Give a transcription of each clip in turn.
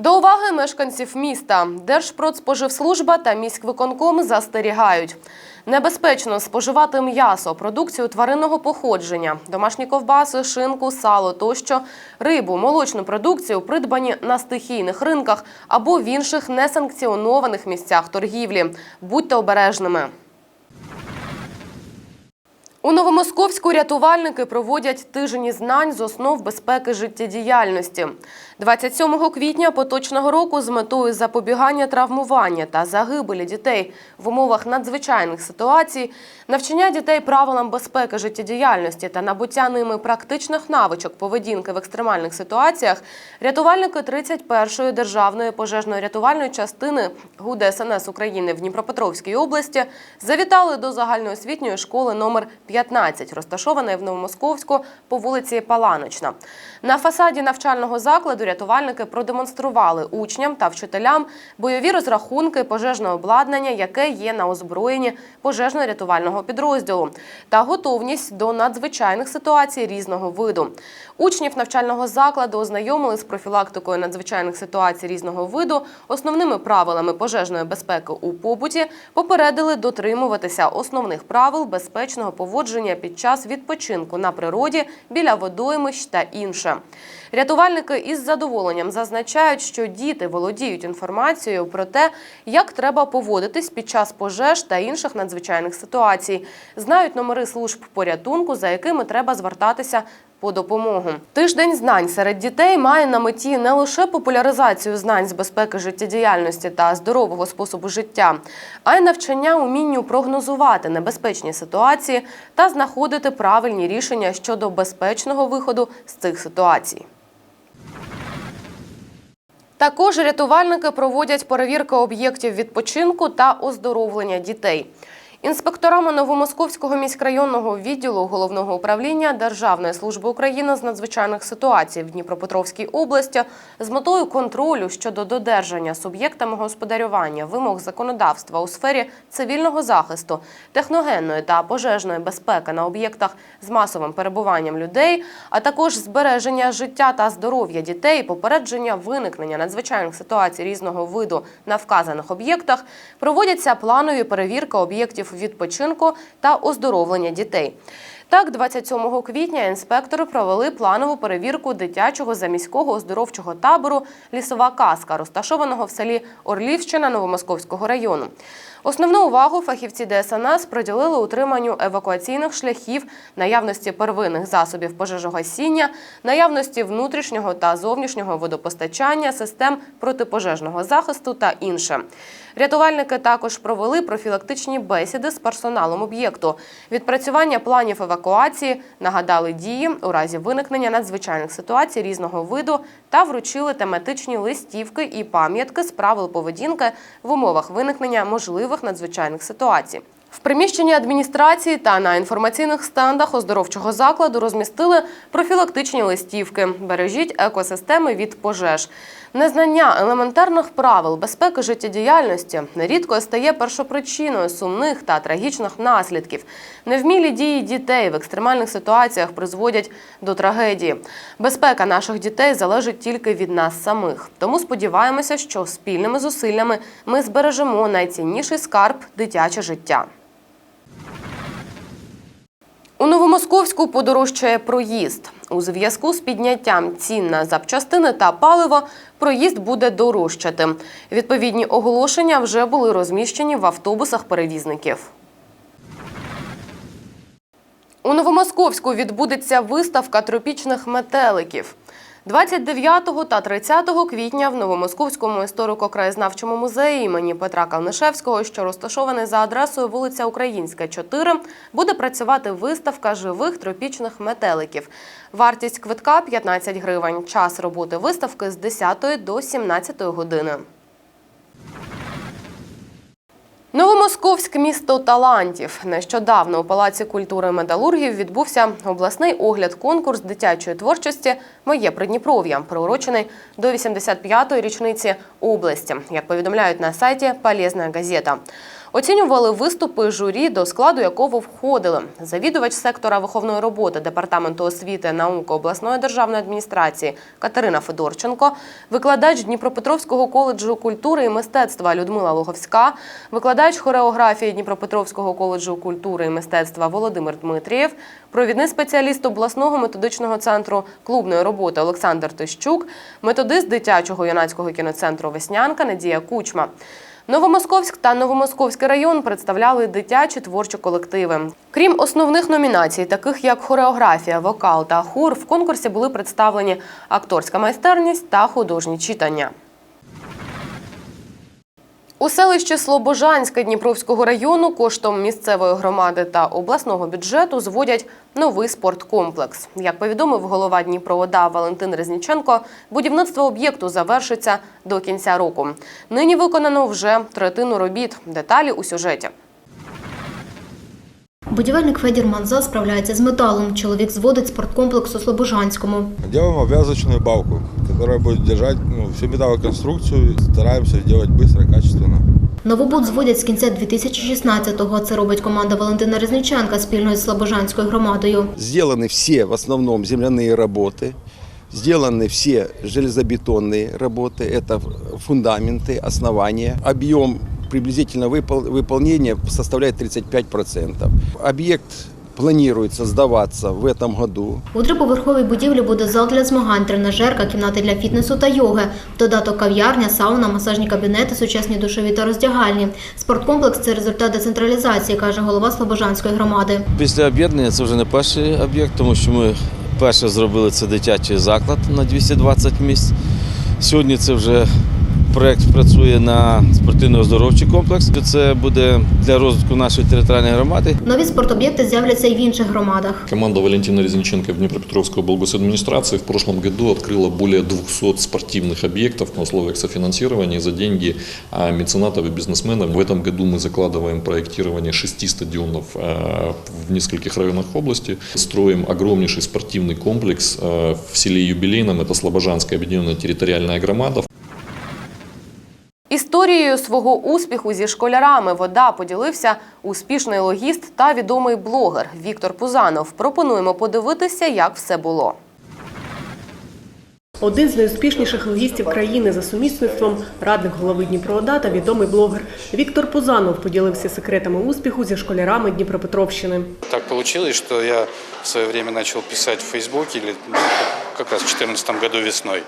До уваги мешканців міста Держпродспоживслужба та міськвиконком застерігають. Небезпечно споживати м'ясо, продукцію тваринного походження, домашні ковбаси, шинку, сало тощо, рибу, молочну продукцію, придбані на стихійних ринках або в інших несанкціонованих місцях торгівлі. Будьте обережними. У Новомосковську рятувальники проводять тижні знань з основ безпеки життєдіяльності. 27 квітня поточного року з метою запобігання травмування та загибелі дітей в умовах надзвичайних ситуацій, навчання дітей правилам безпеки життєдіяльності та набуття ними практичних навичок поведінки в екстремальних ситуаціях, рятувальники 31-ї державної пожежно-рятувальної частини ГУД СНС України в Дніпропетровській області завітали до загальноосвітньої школи номер 15, розташованої в Новомосковську по вулиці Паланочна. На фасаді навчального закладу рятувальники продемонстрували учням та вчителям бойові розрахунки пожежного обладнання, яке є на озброєнні пожежно-рятувального підрозділу, та готовність до надзвичайних ситуацій різного виду. Учнів навчального закладу ознайомили з профілактикою надзвичайних ситуацій різного виду, основними правилами пожежної безпеки у побуті, попередили дотримуватися основних правил безпечного поводження під час відпочинку на природі біля водоймищ та інше. Рятувальники із задоволенням зазначають, що діти володіють інформацією про те, як треба поводитись під час пожеж та інших надзвичайних ситуацій, знають номери служб порятунку, за якими треба звертатися. По допомогу тиждень знань серед дітей має на меті не лише популяризацію знань з безпеки життєдіяльності та здорового способу життя, а й навчання умінню прогнозувати небезпечні ситуації та знаходити правильні рішення щодо безпечного виходу з цих ситуацій. Також рятувальники проводять перевірки об'єктів відпочинку та оздоровлення дітей. Інспекторами Новомосковського міськрайонного відділу головного управління Державної служби України з надзвичайних ситуацій в Дніпропетровській області з метою контролю щодо додержання суб'єктами господарювання вимог законодавства у сфері цивільного захисту, техногенної та пожежної безпеки на об'єктах з масовим перебуванням людей, а також збереження життя та здоров'я дітей, попередження виникнення надзвичайних ситуацій різного виду на вказаних об'єктах, проводяться планові перевірки об'єктів відпочинку та оздоровлення дітей. Так, 27 квітня інспектори провели планову перевірку дитячого заміського оздоровчого табору Лісова казка, розташованого в селі Орлівщина Новомосковського району. Основну увагу фахівці ДСНС приділили утриманню евакуаційних шляхів, наявності первинних засобів пожежогасіння, наявності внутрішнього та зовнішнього водопостачання, систем протипожежного захисту та інше. Рятувальники також провели профілактичні бесіди з персоналом об'єкту, відпрацювання планів евакуації, нагадали дії у разі виникнення надзвичайних ситуацій різного виду та вручили тематичні листівки і пам'ятки з правил поведінки в умовах виникнення можливих надзвичайних ситуацій. В приміщенні адміністрації та на інформаційних стендах оздоровчого закладу розмістили профілактичні листівки Бережіть екосистеми від пожеж. Незнання елементарних правил безпеки життєдіяльності нерідко стає першопричиною сумних та трагічних наслідків. Невмілі дії дітей в екстремальних ситуаціях призводять до трагедії. Безпека наших дітей залежить тільки від нас самих. Тому сподіваємося, що спільними зусиллями ми збережемо найцінніший скарб дитяче життя. У Новомосковську подорожчає проїзд. У зв'язку з підняттям цін на запчастини та паливо проїзд буде дорожчати. Відповідні оголошення вже були розміщені в автобусах перевізників. У Новомосковську відбудеться виставка тропічних метеликів. 29 та 30 квітня в Новомосковському історико-краєзнавчому музеї імені Петра Калнишевського, що розташований за адресою вулиця Українська, 4, буде працювати виставка живих тропічних метеликів. Вартість квитка 15 гривень. Час роботи виставки з 10 до 17 години. Новомосковськ місто талантів. Нещодавно у Палаці культури металургів відбувся обласний огляд конкурс дитячої творчості Моє Придніпров'я, приурочений до 85-ї річниці області, як повідомляють на сайті Полезна газета. Оцінювали виступи журі, до складу якого входили завідувач сектора виховної роботи департаменту освіти науки обласної державної адміністрації Катерина Федорченко, викладач Дніпропетровського коледжу культури і мистецтва Людмила Логовська, викладач хореографії Дніпропетровського коледжу культури і мистецтва Володимир Дмитрієв, провідний спеціаліст обласного методичного центру клубної роботи Олександр Тищук, методист дитячого юнацького кіноцентру Веснянка Надія Кучма. Новомосковськ та Новомосковський район представляли дитячі творчі колективи. Крім основних номінацій, таких як хореографія, вокал та хор, в конкурсі були представлені акторська майстерність та художні читання. У селищі Слобожанське Дніпровського району коштом місцевої громади та обласного бюджету зводять новий спорткомплекс. Як повідомив голова Дніпроода Валентин Резніченко, будівництво об'єкту завершиться до кінця року. Нині виконано вже третину робіт. Деталі у сюжеті. Будівельник Федір Манза справляється з металом. Чоловік зводить спорткомплекс у Слобожанському. Делаем обвязочную балку, которая будет держать ну, всю металлоконструкцию. Стараемся сделать быстро, качественно. Новобуд зводять з кінця 2016-го. Це робить команда Валентина Резніченка спільно з Слобожанською громадою. Сделаны все в основном земляные работы, сделаны все железобетонные работы, это фундаменты, основания. Объем приблизительно выпол- выполнения составляет 35%. Объект планируется сдаваться в этом году. У триповерховій будівлі буде зал для змагань, тренажерка, кімнати для фітнесу та йоги. В додаток кав'ярня, сауна, масажні кабінети, сучасні душові та роздягальні. Спорткомплекс це результат децентралізації, каже голова Слобожанської громади. Після об'єднання це вже не перший об'єкт, тому що ми перше зробили це дитячий заклад на 220 місць. Сьогодні це вже проєкт працює на спортивно-оздоровчий комплекс. Це буде для розвитку нашої територіальної громади. Нові спортоб'єкти з'являться і в інших громадах. Команда Валентина Резниченко в Днепропетровской облгосадминистрации в прошлом году открыла более 200 спортивных объектов на условиях софинансирования за деньги а, меценатов и бизнесменов. В этом году мы закладываем проектирование шести стадионов а, в нескольких районах области. Строим огромнейший спортивный комплекс а, в селе Юбилейном. Это Слобожанская объединенная территориальная громада. Історією свого успіху зі школярами вода поділився успішний логіст та відомий блогер Віктор Пузанов. Пропонуємо подивитися, як все було. Один з найуспішніших логістів країни за сумісництвом, радник голови Дніпроода та відомий блогер Віктор Пузанов поділився секретами успіху зі школярами Дніпропетровщини. Так получилось, что я в свое время начал писать в Фейсбуке, или, ну, в 2014 году весной,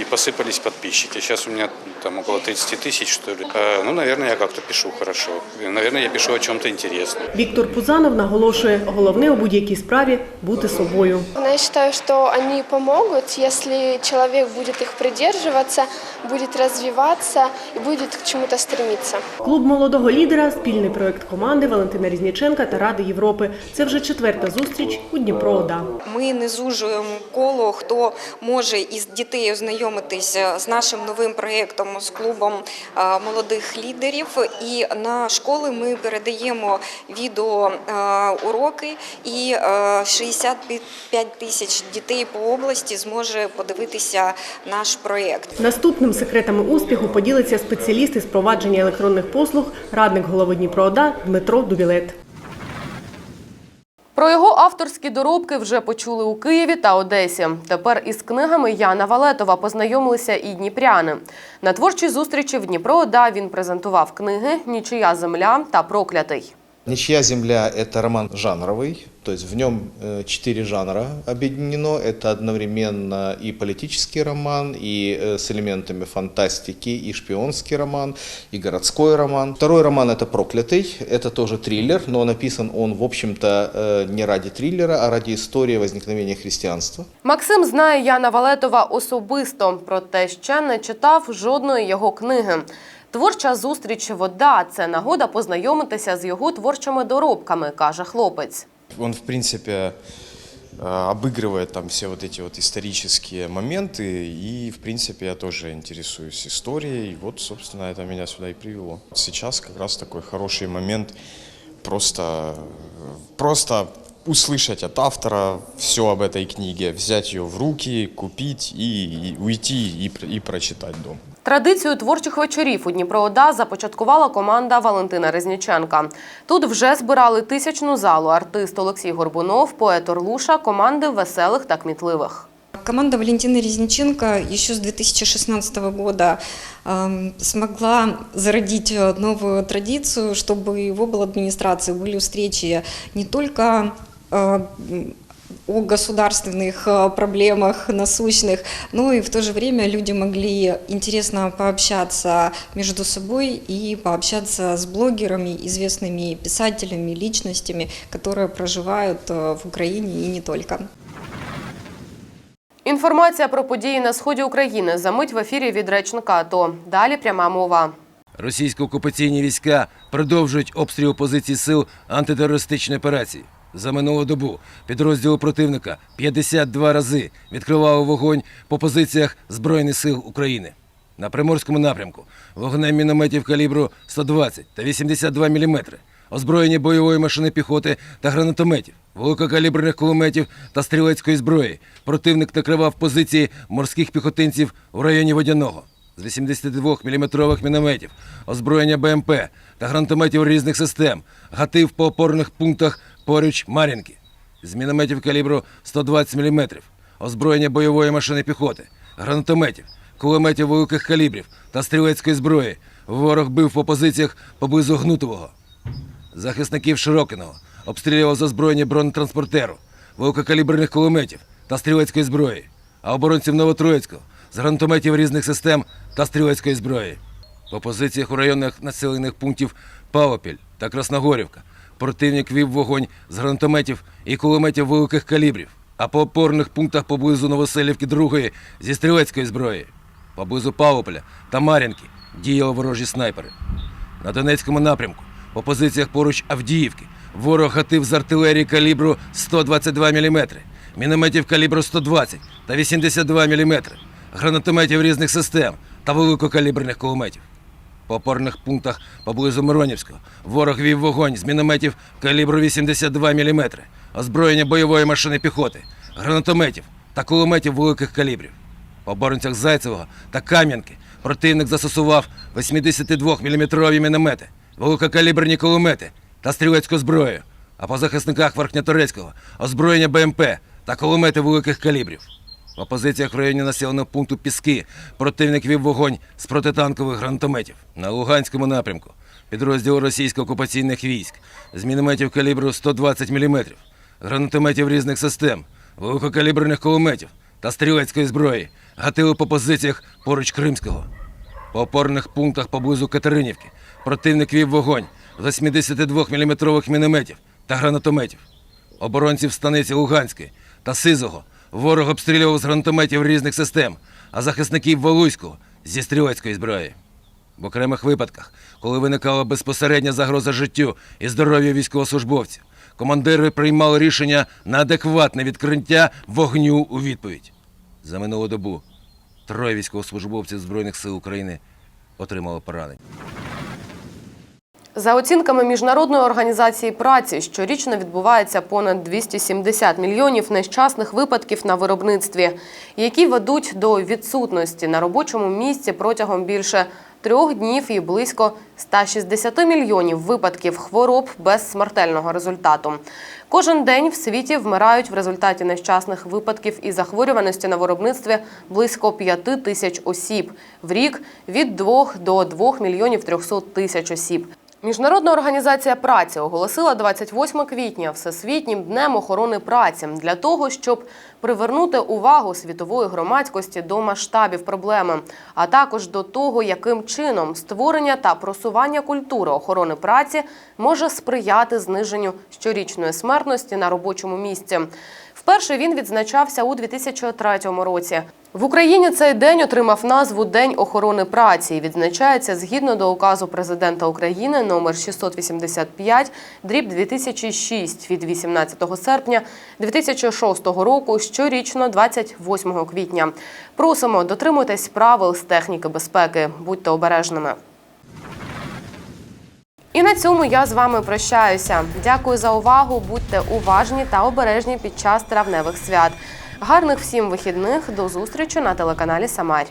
и посыпались подписчики. Сейчас у меня там около 30 тысяч, что ли. Э, Ну, наверное, я как-то пишу хорошо. И, Наверное, я пишу о чем-то интересном. Віктор Пузанов наголошує, головне у будь-якій справі бути собою. Но я считаю, что они помогут, если человек будет их придерживаться, будет развиваться и будет к чему-то стремиться. Клуб молодого лідера спільний проект команди Валентина Різніченка та Ради Європи. Це вже четверта зустріч у Дніпро ОДА. Ми не зужуємо коло, хто може із дітей ознайомитися з нашим новим проєктом з клубом молодих лідерів. І на школи ми передаємо відео уроки, і а, 65 тисяч дітей по області зможе подивитися наш проєкт. Наступним секретами успіху поділиться спеціаліст із провадження електронних послуг, радник голови Дніпро ОДА Дмитро Дубілет. Про його авторські доробки вже почули у Києві та Одесі. Тепер із книгами Яна Валетова познайомилися і дніпряни. На творчій зустрічі в Дніпро да він презентував книги Нічия земля та Проклятий. «Ничья земля» — это роман жанровый, то есть в нем э, четыре жанра объединено. Это одновременно и политический роман, и э, с элементами фантастики, и шпионский роман, и городской роман. Второй роман — это «Проклятый», это тоже триллер, но написан он, в общем-то, э, не ради триллера, а ради истории возникновения христианства. Максим знає Яна Валетова особисто, проте ще не читав жодної його книги. Творча зустріч вода це нагода познайомитися з його творчими доробками, каже хлопець. Он, в принципе, э, обыгрывает там все вот эти вот исторические моменты, и, в принципе, я тоже интересуюсь историей, и вот, собственно, это меня сюда и привело. Сейчас как раз такой хороший момент просто, просто услышать от автора все об этой книге, взять ее в руки, купить и, и уйти и, пр- и прочитать дома. Традицію творчих вечорів у Дніпро ОДА започаткувала команда Валентина Резніченка. Тут вже збирали тисячну залу артист Олексій Горбунов, поет Орлуша, команди веселих та кмітливих. Команда Валентины Резниченко еще с 2016 года эм, смогла зародить э, новую традицию, чтобы в обл. администрации были встречи не только э, м, о государственных э, проблемах насущных, но и в то же время люди могли интересно пообщаться между собой и пообщаться с блогерами, известными писателями, личностями, которые проживают э, в Украине и не только. Інформація про події на сході України за мить в ефірі від речника АТО. Далі пряма мова. Російсько-окупаційні війська продовжують обстріл позицій сил антитерористичної операції. За минулу добу підрозділи противника 52 рази відкривали вогонь по позиціях Збройних сил України. На Приморському напрямку вогнем мінометів калібру 120 та 82 мм, озброєння бойової машини піхоти та гранатометів, великокаліберних кулеметів та стрілецької зброї. Противник накривав позиції морських піхотинців у районі Водяного з 82 мм мінометів, озброєння БМП та гранатометів різних систем, гатив по опорних пунктах поруч Мар'їнки, з мінометів калібру 120 мм, озброєння бойової машини піхоти, гранатометів, кулеметів великих калібрів та стрілецької зброї. Ворог бив по позиціях поблизу Гнутового. Захисників Широкиного обстрілював з озброєння бронетранспортеру, великокаліберних кулеметів та стрілецької зброї, а оборонців Новотроїцького з гранатометів різних систем та стрілецької зброї. По позиціях у районах населених пунктів Павопіль та Красногорівка противник вів вогонь з гранатометів і кулеметів великих калібрів, а по опорних пунктах поблизу Новоселівки другої зі стрілецької зброї. Поблизу Павополя та Мар'їнки діяли ворожі снайпери. На Донецькому напрямку, по позиціях поруч Авдіївки, ворог гатив з артилерії калібру 122 мм, мінометів калібру 120 та 82 мм, гранатометів різних систем та великокаліберних кулеметів. По опорних пунктах поблизу Миронівського ворог вів вогонь з мінометів калібру 82 мм, озброєння бойової машини піхоти, гранатометів та кулеметів великих калібрів. По оборонцях Зайцевого та Кам'янки противник застосував 82-мм міномети, великокаліберні кулемети та стрілецьку зброю, а по захисниках Верхньоторецького озброєння БМП та кулемети великих калібрів. По позиціях в районі населеного пункту Піски противник вів вогонь з протитанкових гранатометів. На Луганському напрямку підрозділ російсько-окупаційних військ з мінометів калібру 120 мм, гранатометів різних систем, великокаліберних кулеметів та стрілецької зброї гатили по позиціях поруч Кримського. По опорних пунктах поблизу Катеринівки противник вів вогонь з 82-мм мінометів та гранатометів. Оборонців станиці Луганської та Сизого ворог обстрілював з гранатометів різних систем, а захисників Валуйського зі стрілецької зброї. В окремих випадках, коли виникала безпосередня загроза життю і здоров'ю військовослужбовців, командири приймали рішення на адекватне відкриття вогню у відповідь. За минулу добу троє військовослужбовців Збройних сил України отримали поранення. За оцінками міжнародної організації праці, щорічно відбувається понад 270 мільйонів нещасних випадків на виробництві, які ведуть до відсутності на робочому місці протягом більше трьох днів і близько 160 мільйонів випадків хвороб без смертельного результату. Кожен день в світі вмирають в результаті нещасних випадків і захворюваності на виробництві близько 5 тисяч осіб. В рік від 2 до 2 мільйонів 300 тисяч осіб. Міжнародна організація праці оголосила 28 квітня Всесвітнім днем охорони праці для того, щоб привернути увагу світової громадськості до масштабів проблеми, а також до того, яким чином створення та просування культури охорони праці може сприяти зниженню щорічної смертності на робочому місці. Вперше він відзначався у 2003 році. В Україні цей день отримав назву День охорони праці і відзначається згідно до указу президента України номер 685 дріб 2006 від 18 серпня 2006 року щорічно 28 квітня. Просимо дотримуйтесь правил з техніки безпеки. Будьте обережними. І на цьому я з вами прощаюся. Дякую за увагу. Будьте уважні та обережні під час травневих свят. Гарних всім вихідних. До зустрічі на телеканалі Самарь.